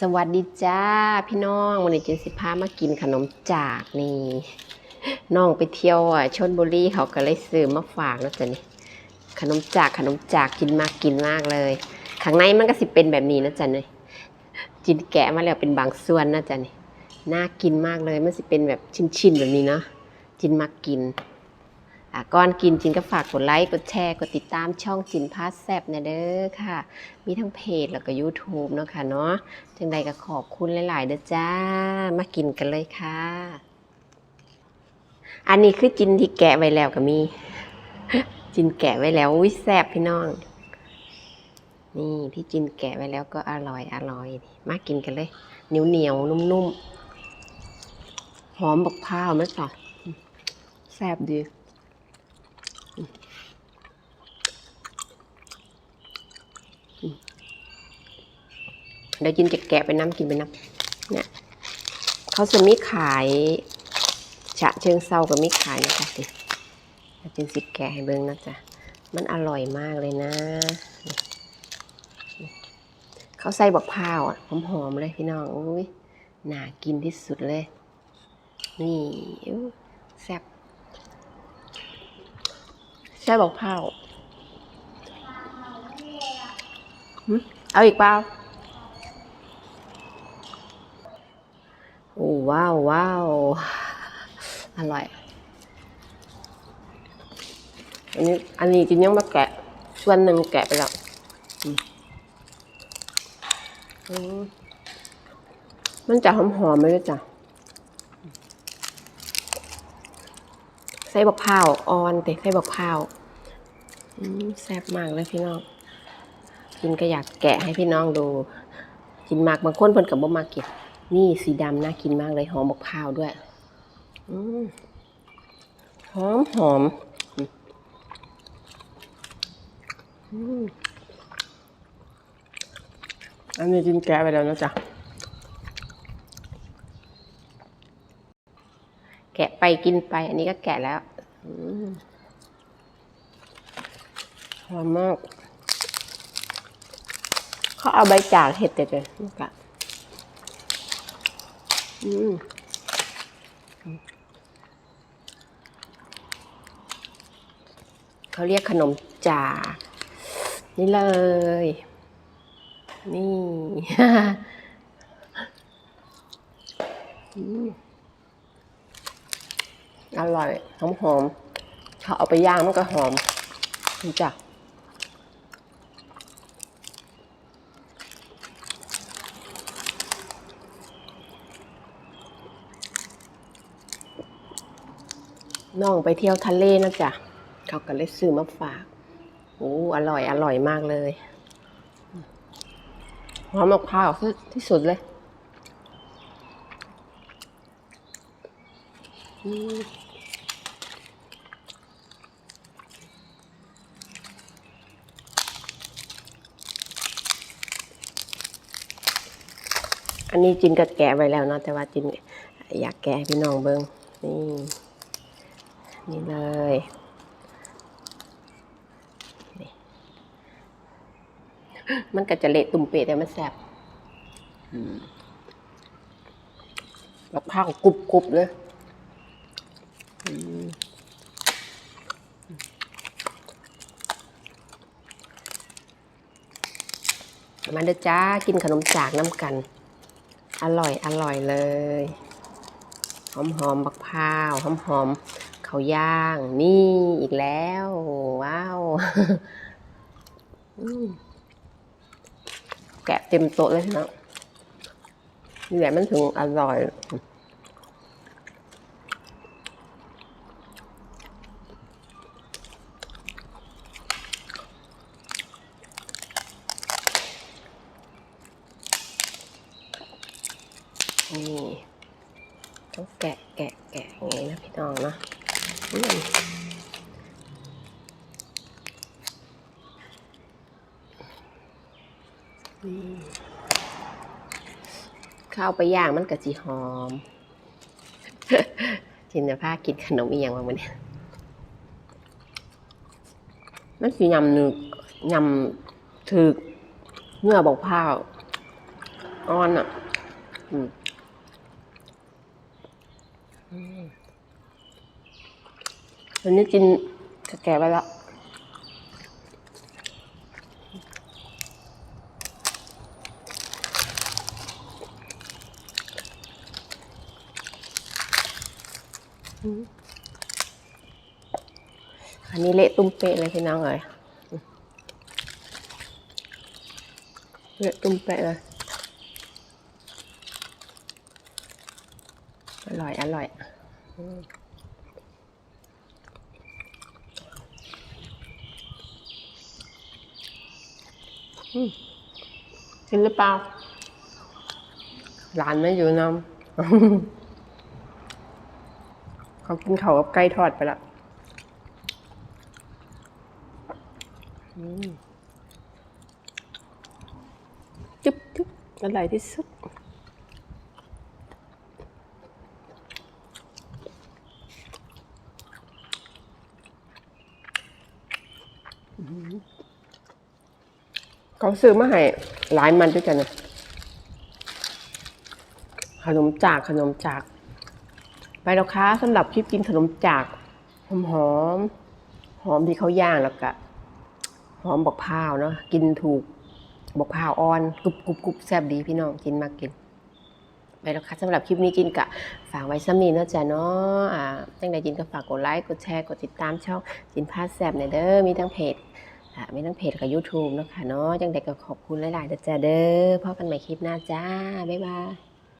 สวัสดีจ้าพี่น้องวันนี้จินสิพามากินขนมจากนี่น้องไปเที่ยวอะชนบุรีเขาก็เลยซื้อมาฝากนะจ๊ะนี่ขนมจากขนมจากกินมากกินมากเลย ข้างในมันก็สิเป็นแบบนี้นะจ๊ะนี่จินแกะมาแล้วเป็นบางส่วนนะจ๊ะนี่น่ากินมากเลยมันสิเป็นแบบชิ้นๆแบบนี้เนาะจินมากกิน ก่อนกินจินก็ฝากกดไลค์ กดแชร์ กดติดตามช่องจินพาสแซบนะเด้อค่ะ มีทั้งเพจแล้วก็ YouTube เนาะค่ะเนาะจังใดก็ขอบคุณหลาย ๆ เด้อจ้า มากินกันเลยค่ะ อันนี้คือจินที่แกะไว้แล้วก็มี จินแกะไว้แล้วอุ้ยแซ่บพี่น้อง นี่ที่จินแกะไว้แล้วก็อร่อยอร่อย มากินกันเลยเหนียวเหนียวนุ่มๆ หอมบักพร้าวไหมจ๊ะแซ่บดี เดี๋ยวจินจะแกะไปน้ำกินไปน้ำเนี่ยเขาจะมีขายฉะเชิงเซากับมีขายนะคะสิจินสิแกะให้เบิ้งนะจ๊ะมันอร่อยมากเลยนะ เขาใส่บักพร้าวอะหอมๆเลยพี่น้องอุ้ยน่ากินที่สุดเลย นี่แซ่บใช่บักพร้าเอาอีกเปล่า โอ้ ว้าวว้าวอร่อย อันนี้อันนี้จินยังมาแกะ ส่วนหนึ่งแกะไปแล้วมันจะหอมๆไหมเลยจ้ะใส่บักพร้าวอ่อนแต่ใส่บักพร้าวแซ่บมากเลยพี่น้อง กินก็อยากแกะให้พี่น้องดู กินมากบางคนเพิ่นกับบ่มากกิน นี่สีดำน่ากินมากเลยหอมบักพร้าวด้วยอืมหอมหอมอืมอันนี้กินแกะไปแล้วนะจ๊ะ แกะไปกินไป อันนี้ก็แกะแล้วอืมหอมมาก เขาเอาใบจากเห็ดแต่เลยนี่กะ อืมเขาเรียกขนมจ่า นี่เลย นี่ อร่อย หอมหอมๆเขาเอาไปย่างมันก็หอมนี่จ้ะ น้องไปเที่ยวทะเลนะจ๊ะเขาก็เลยซื้อมาฝากโอ้อร่อยอร่อยมากเลยหอมมะพร้าวที่ที่สุดเลยอันนี้จินก็แกะไว้แล้วเนาะแต่ว่าจินอยากแกะพี่น้องเบิ้งนี่ นี่เลยมันก็จะเละตุ่มเปะแต่มันแซ่บอืมกับข้าวกรุบกรุบๆเลยมาเด้อจ้า กินขนมจากน้ำกัน อร่อย อร่อยเลย หอมหอมบักพร้าว หอมหอม เขาวย่าง นี่อีกแล้ว ว้าวแกะเต็มโต๊ะเลยนะนี่แหละมันถึงอร่อย นี่ต้องแกะแกะแกะอย่างนี้นะพี่น้องนะ อืมนี่ข้าวไปย่างมันกะจีหอมจินจะพากินขนมอีกอย่างบางวันเนี่ยมันสียำหนึกยำถือเนื้อบอกผ้าอ่อนอะ อืม อืมอันนี้กินแก่ไปแล้วอันนี้เละตุ้มเปะเลยพี่น้องเอ้ยเละตุ้มเปะเลย อร่อย อร่อยอืมอืม กินหรือเปล่า หลานไม่อยู่น้ำเขากินเขากับไก่ทอดไปล้วอืมจุ๊บจุ๊บอร่อยที่สุด เขาซื้อมาให้หลายมันด้วยกันนะขนมจากขนมจาก ไปแล้วค้าสำหรับคลิปกินขนมจากหอมหอมหอมที่เขาย่างแล้วก็หอมบอกพร้าวเนาะกินถูกบอกพร้าวอ่อนกรุบกรุบกรุบแซ่บดีพี่น้องกินมากกิน ไปแล้วค่ะสำหรับคลิปนี้กินกะฝากไว้ซ้ำนี้เนาะจ้ะเนาะอ่าจังใดกินก็ฝากกดไลค์กดแชร์กดติดตามช่องจินพาสแซบในอยเด้อมีทั้งเพจ อ่ามีทั้งเพจกับ YouTube นะคะเนาะจังเด็กก็ขอบคุณหลายๆเด้อจ้ะเด้อพบกันใหม่คลิปหน้าจ้า บ๊ายบาย